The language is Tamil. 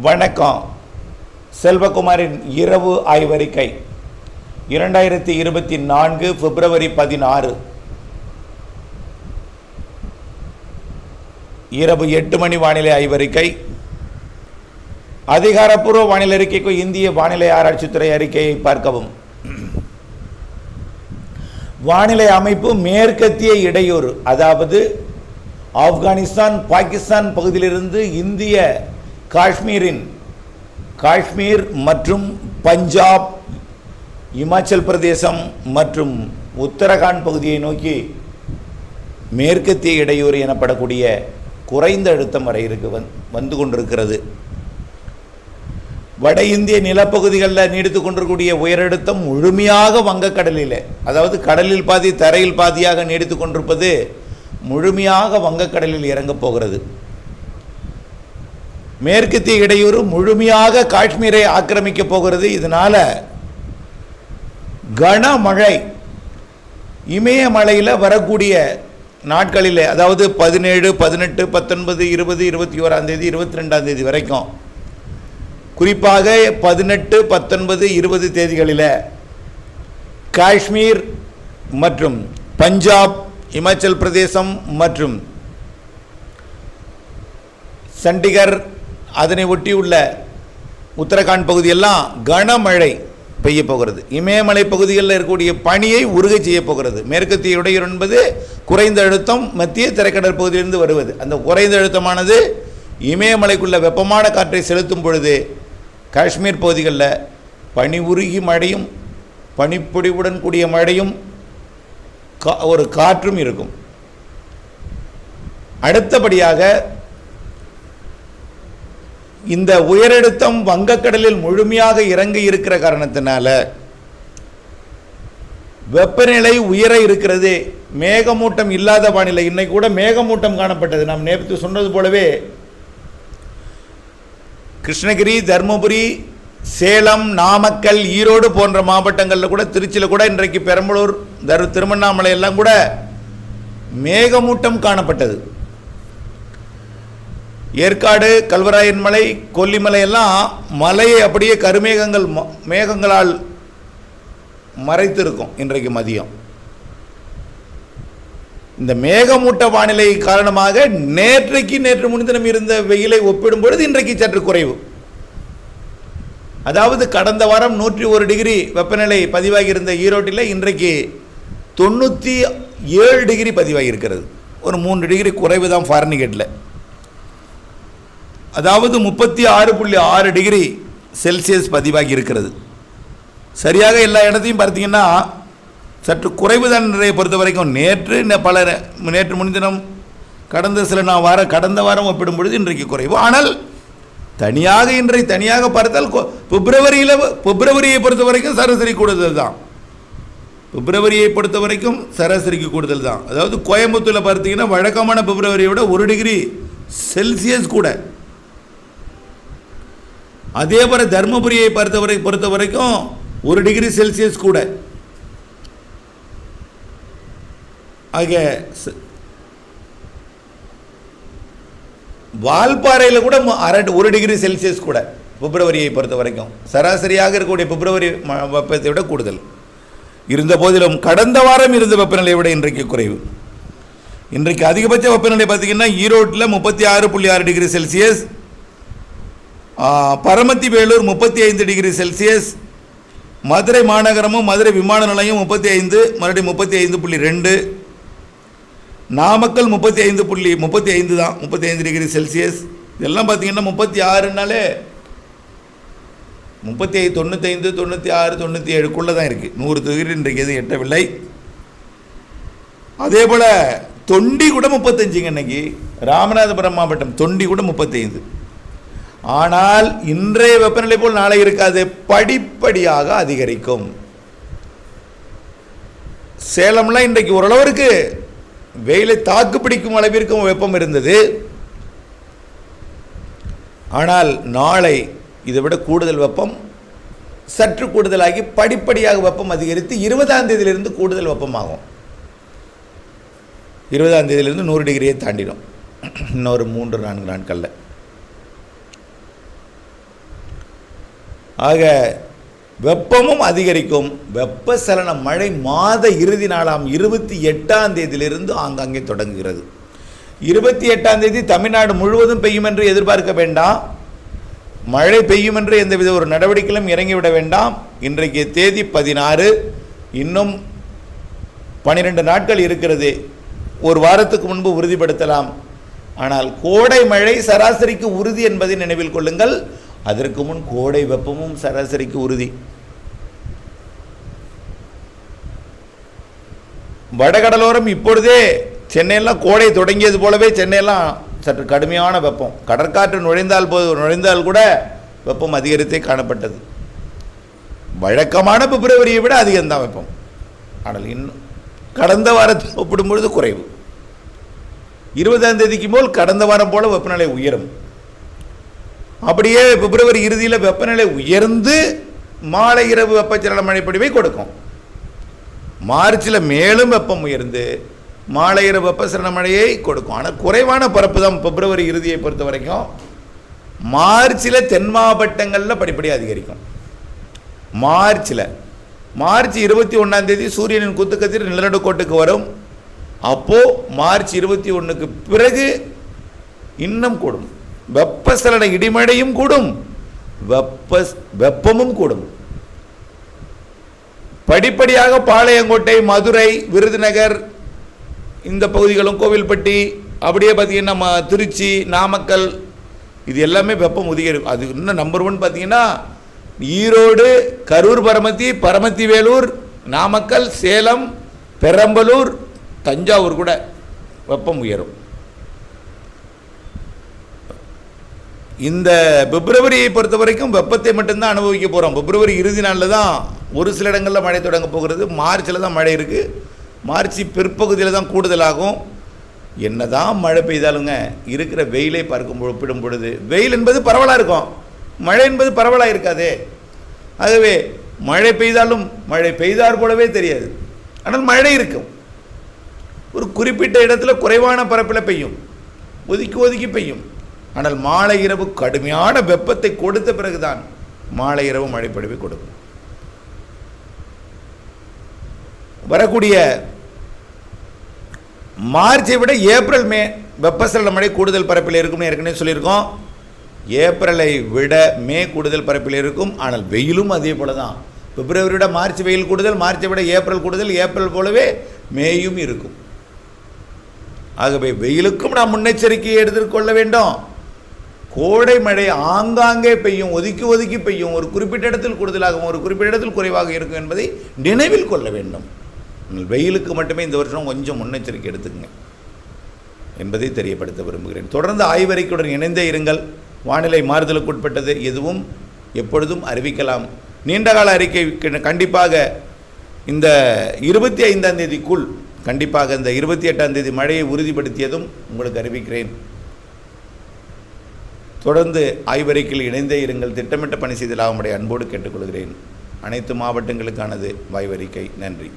வணக்கம். செல்வகுமாரின் இரவு ஆய்வறிக்கை. இரண்டாயிரத்தி இருபத்தி நான்கு பிப்ரவரி பதினாறு. இரவு எட்டு மணி வானிலை ஆய்வறிக்கை. அதிகாரப்பூர்வ வானிலை அறிக்கைக்கு இந்திய வானிலை ஆராய்ச்சித்துறை அறிக்கையை பார்க்கவும். வானிலை அமைப்பு மேற்கத்திய இடையூறு அதாவது ஆப்கானிஸ்தான் பாகிஸ்தான் பகுதியிலிருந்து இந்திய காஷ்மீரின் காஷ்மீர் மற்றும் பஞ்சாப் இமாச்சல் பிரதேசம் மற்றும் உத்தரகாண்ட் பகுதியை நோக்கி மேற்கத்திய இடையூறு எனப்படக்கூடிய குறைந்த அழுத்தம் வரை இருக்கு வந் வந்து கொண்டிருக்கிறது. வட இந்திய நிலப்பகுதிகளில் நீடித்து கொண்டிருக்கக்கூடிய உயரழுத்தம் முழுமையாக வங்கக்கடலில். அதாவது கடலில் பாதி தரையில் பாதியாக நீடித்து கொண்டிருப்பது முழுமையாக வங்கக்கடலில் இறங்கப் போகிறது. மேற்கத்திய இடையூறு முழுமையாக காஷ்மீரை ஆக்கிரமிக்கப் போகிறது. இதனால் கனமழை இமயமலையில் வரக்கூடிய நாட்களில் அதாவது பதினேழு பதினெட்டு பத்தொன்பது இருபது இருபத்தி ஓராந்தேதி இருபத்தி ரெண்டாந்தேதி வரைக்கும் குறிப்பாக பதினெட்டு பத்தொன்பது இருபது தேதிகளில் காஷ்மீர் மற்றும் பஞ்சாப் இமாச்சல் பிரதேசம் மற்றும் சண்டிகர் அதனை ஒட்டியுள்ள உத்தரகாண்ட் பகுதியெல்லாம் கனமழை பெய்ய போகிறது. இமயமலை பகுதிகளில் இருக்கக்கூடிய பனியை உருகை செய்ய போகிறது. மேற்கத்திய இடையூறு என்பது குறைந்த அழுத்தம் மத்திய திரைக்கடல் பகுதியிலிருந்து வருவது. அந்த குறைந்த அழுத்தமானது இமயமலைக்குள்ள வெப்பமான காற்றை செலுத்தும் பொழுது காஷ்மீர் பகுதிகளில் பனி உருகி மழையும் பனிப்பொடிவுடன் கூடிய மழையும் கா ஒரு காற்றும் இருக்கும். அடுத்தபடியாக இந்த உயரழுத்தம் வங்கக்கடலில் முழுமையாக இறங்கி இருக்கிற காரணத்தினால வெப்பநிலை உயர இருக்கிறது மேகமூட்டம் இல்லாத வானிலை. இன்னைக்கு கூட மேகமூட்டம் காணப்பட்டது. நாம் நேற்று சொன்னது போலவே கிருஷ்ணகிரி தருமபுரி சேலம் நாமக்கல் ஈரோடு போன்ற மாவட்டங்களில் கூட திருச்சியில் கூட இன்றைக்கு பெரம்பலூர் தரு திருவண்ணாமலை எல்லாம் கூட மேகமூட்டம் காணப்பட்டது. ஏற்காடு கல்வராயன் மலை கொல்லிமலை எல்லாம் மலையை அப்படியே கருமேகங்கள் ம- மேகங்களால் மறைத்திருக்கும் இன்றைக்கு மதியம். இந்த மேகமூட்ட வானிலை காரணமாக நேற்றைக்கு நேற்று முன்தினம் இருந்த வெயிலை ஒப்பிடும் பொழுது இன்றைக்கு சற்று குறைவு. அதாவது கடந்த வாரம் நூற்றி ஒரு டிகிரி வெப்பநிலை பதிவாகி இருந்த ஈரோட்டில் இன்றைக்கு தொண்ணூற்றி ஏழு டிகிரி பதிவாகி இருக்கிறது ஒரு மூன்று டிகிரி குறைவு தான் ஃபாரினிகேட்டில் அதாவது முப்பத்தி ஆறு புள்ளி ஆறு டிகிரி செல்சியஸ் பதிவாகி இருக்கிறது. சரியாக எல்லா இடத்தையும் பார்த்தீங்கன்னா சற்று குறைவு தான் நிறைய பொறுத்த வரைக்கும். நேற்று பல நேற்று முன்தினம் கடந்த சில நான் வார கடந்த வாரம் ஒப்பிடும் பொழுது இன்றைக்கு குறைவு. ஆனால் தனியாக இன்றை தனியாக பார்த்தால் பிப்ரவரியில் பிப்ரவரியை பொறுத்த வரைக்கும் சராசரி கூடுதல் தான். பிப்ரவரியை பொறுத்த வரைக்கும் சராசரிக்கு கூடுதல் தான். அதாவது கோயம்புத்தூரில் பார்த்தீங்கன்னா வழக்கமான பிப்ரவரியை விட ஒரு டிகிரி செல்சியஸ் கூட. அதே போல தருமபுரியை பொறுத்தவரை பொறுத்த வரைக்கும் ஒரு டிகிரி செல்சியஸ் கூட. ஆக ச- வால்பாறையில் கூட அரை ஒரு டிகிரி செல்சியஸ் கூட பிப்ரவரியை பொறுத்த வரைக்கும் சராசரியாக இருக்கக்கூடிய பிப்ரவரி ம- வெப்பத்தை விட கூடுதல். இருந்த போதிலும் கடந்த வாரம் இருந்த வெப்பநிலையை விட இன்றைக்கு குறைவு. இன்றைக்கு அதிகபட்ச வெப்பநிலை பார்த்தீங்கன்னா ஈரோட்டில் முப்பத்தி ஆறு புள்ளி ஆறு டிகிரி செல்சியஸ் பரமத்தி வேலூர் முப்பத்தி ஐந்து டிகிரி செல்சியஸ் மதுரை மாநகரமும் மதுரை விமான நிலையம் முப்பத்தி ஐந்து மறுபடியும் முப்பத்தி ஐந்து புள்ளி ரெண்டு நாமக்கல் முப்பத்தி ஐந்து புள்ளி முப்பத்தி ஐந்து தான் முப்பத்தி ஐந்து டிகிரி செல்சியஸ். இதெல்லாம் பார்த்தீங்கன்னா முப்பத்தி ஆறுனாலே முப்பத்தி ஐந்து தொண்ணூத்தைந்து தொண்ணூற்றி ஆறு தொண்ணூற்றி ஏழுக்குள்ளே தான் இருக்குது. நூறு டிகிரி இன்றைக்கு எதுவும் எட்டவில்லை. அதே போல் தொண்டி கூட முப்பத்தஞ்சுங்க இன்றைக்கி ராமநாதபுரம் மாவட்டம் தொண்டி கூட முப்பத்தைந்து ஆனால் இன்றைய வெப்பநிலை போல் நாளை இருக்காது. படிப்படியாக அதிகரிக்கும். சேலம்லாம் இன்றைக்கு ஓரளவிற்கு வெயிலை தாக்கு பிடிக்கும் அளவிற்கும் வெப்பம் இருந்தது. ஆனால் நாளை இதை விட கூடுதல் வெப்பம் சற்று கூடுதலாகி படிப்படியாக வெப்பம் அதிகரித்து இருபதாம் தேதியிலிருந்து கூடுதல் வெப்பமாகும். இருபதாம் தேதியிலிருந்து நூறு டிகிரியை தாண்டிடும். இன்னொரு மூன்று நான்கு நாட்களில். ஆக வெப்பமும் அதிகரிக்கும். வெப்பசலன மழை மாத இறுதி நாளாம் இருபத்தி எட்டாம் தேதியிலிருந்து ஆங்காங்கே தொடங்குகிறது. இருபத்தி எட்டாம் தேதி தமிழ்நாடு முழுவதும் பெய்யும் என்று எதிர்பார்க்க வேண்டாம். மழை பெய்யும் என்று எந்தவித ஒரு நடவடிக்கையிலும் இறங்கிவிட வேண்டாம். இன்றைக்கு தேதி பதினாறு. இன்னும் பன்னிரெண்டு நாட்கள் இருக்கிறது. ஒரு வாரத்துக்கு முன்பு உறுதிப்படுத்தலாம். ஆனால் கோடை மழை சராசரிக்கு உறுதி என்பதை நினைவில் கொள்ளுங்கள். அதற்கு முன் கோடை வெப்பமும் சராசரிக்கு உறுதி. வடகடலோரம் இப்பொழுதே சென்னையெல்லாம் கோடை தொடங்கியது போலவே சென்னையெல்லாம் சற்று கடுமையான வெப்பம். கடற்காற்று நுழைந்தால் போது நுழைந்தால் கூட வெப்பம் அதிகரித்தே காணப்பட்டது. வழக்கமான பிப்ரவரியை விட அதிகம்தான் வெப்பம். ஆனால் இன்னும் கடந்த வாரத்தை ஒப்பிடும்பொழுது குறைவு. இருபதாம் தேதிக்கு போல் கடந்த வாரம் போல வெப்பநிலை உயரும். அப்படியே பிப்ரவரி இறுதியில் வெப்பநிலை உயர்ந்து மாலை இரவு வெப்பச்சலன மழைப்பொழிவை கொடுக்கும். மார்ச்சில் மேலும் வெப்பம் உயர்ந்து மாலை இரவு வெப்பசலன மழையை கொடுக்கும். ஆனால் குறைவான பரப்பு தான் பிப்ரவரி இறுதியை பொறுத்த வரைக்கும். மார்ச்சில் தென் மாவட்டங்களில் படிப்படியாக அதிகரிக்கும். மார்ச்சில் மார்ச் இருபத்தி ஒன்றாம் தேதி சூரியனின் குத்துக்கதிர் நிலநடுக்கோட்டுக்கு வரும். அப்போது மார்ச் இருபத்தி ஒன்றுக்கு பிறகு இன்னும் கூடும். வெப்பசலன இடிமழையும் கூடும். வெப்ப வெப்பமும் கூடும். படிப்படியாக பாளையங்கோட்டை மதுரை விருதுநகர் இந்த பகுதிகளும் கோவில்பட்டி அப்படியே பார்த்தீங்கன்னா திருச்சி நாமக்கல் இது எல்லாமே வெப்பம் உதிகரிக்கும். அது இன்னும் நம்பர் ஒன் பார்த்தீங்கன்னா ஈரோடு கரூர் பரமத்தி பரமத்தி வேலூர் நாமக்கல் சேலம் பெரம்பலூர் தஞ்சாவூர் கூட வெப்பம் உயரும். இந்த பிப்ரவரியை பொறுத்த வரைக்கும் வெப்பத்தை மட்டும்தான் அனுபவிக்க போகிறோம் பிப்ரவரி இறுதி நாளில் தான் ஒரு சில இடங்களில் மழை தொடங்க போகிறது. மார்ச்சில் தான் மழை இருக்குது மார்ச் பிற்பகுதியில் தான் கூடுதலாகும். என்னதான் மழை பெய்தாலுங்க இருக்கிற வெயிலை பார்க்கும் ஒப்பிடும் பொழுது வெயில் என்பது பரவலாக இருக்கும். மழை என்பது பரவலாக இருக்காதே. ஆகவே மழை பெய்தாலும் மழை பெய்தார் போலவே தெரியாது. ஆனால் மழை இருக்கும். ஒரு குறிப்பிட்ட இடத்துல குறைவான பரப்பில் பெய்யும். ஒதுக்கி ஒதுக்கி பெய்யும். ஆனால் மாலை இரவு கடுமையான வெப்பத்தை கொடுத்த பிறகுதான் மாலை இரவு மழைப்பொழிவை கொடுக்கும். வரக்கூடிய மார்ச்சை விட ஏப்ரல் மே வெப்பசலன மழை கூடுதல் பரப்பில் இருக்கும்னு ஏற்கனவே சொல்லியிருக்கோம். ஏப்ரலை விட மே கூடுதல் பரப்பில் இருக்கும். ஆனால் வெயிலும் அதே போல தான் பிப்ரவரி விட மார்ச் வெயில் கூடுதல் மார்ச்சை விட ஏப்ரல் கூடுதல் ஏப்ரல் போலவே மேயும் இருக்கும். ஆகவே வெயிலுக்கும் நாம் முன்னெச்சரிக்கையை எடுத்துக்கொள்ள வேண்டும். கோடை மழை ஆங்காங்கே பெய்யும் ஒதுக்கி ஒதுக்கி பெய்யும் ஒரு குறிப்பிட்ட இடத்தில் கூடுதலாகவும் ஒரு குறிப்பிட்ட இடத்தில் குறைவாக இருக்கும் என்பதை நினைவில் கொள்ள வேண்டும். வெயிலுக்கு மட்டுமே இந்த வருஷம் கொஞ்சம் முன்னெச்சரிக்கை எடுத்துக்கங்க என்பதை தெரியப்படுத்த விரும்புகிறேன். தொடர்ந்து ஆய்வறிக்கையுடன் இணைந்தே இருங்கள். வானிலை மாறுதலுக்கு உட்பட்டது எதுவும் எப்பொழுதும் அறிவிக்கலாம். நீண்டகால அறிக்கை கண்டிப்பாக இந்த இருபத்தி ஐந்தாம் தேதிக்குள் கண்டிப்பாக இந்த இருபத்தி எட்டாம் தேதி மழையை உறுதிப்படுத்தியதும் உங்களுக்கு அறிவிக்கிறேன். தொடர்ந்து ஆய்வறிக்கையில் இணைந்தே இருங்கள். திட்டமிட்ட பணி செய்தலாக லாபமுடைய அன்போடு கேட்டுக்கொள்கிறேன். அனைத்து மாவட்டங்களுக்கானது வாய்வறிக்கை. நன்றி.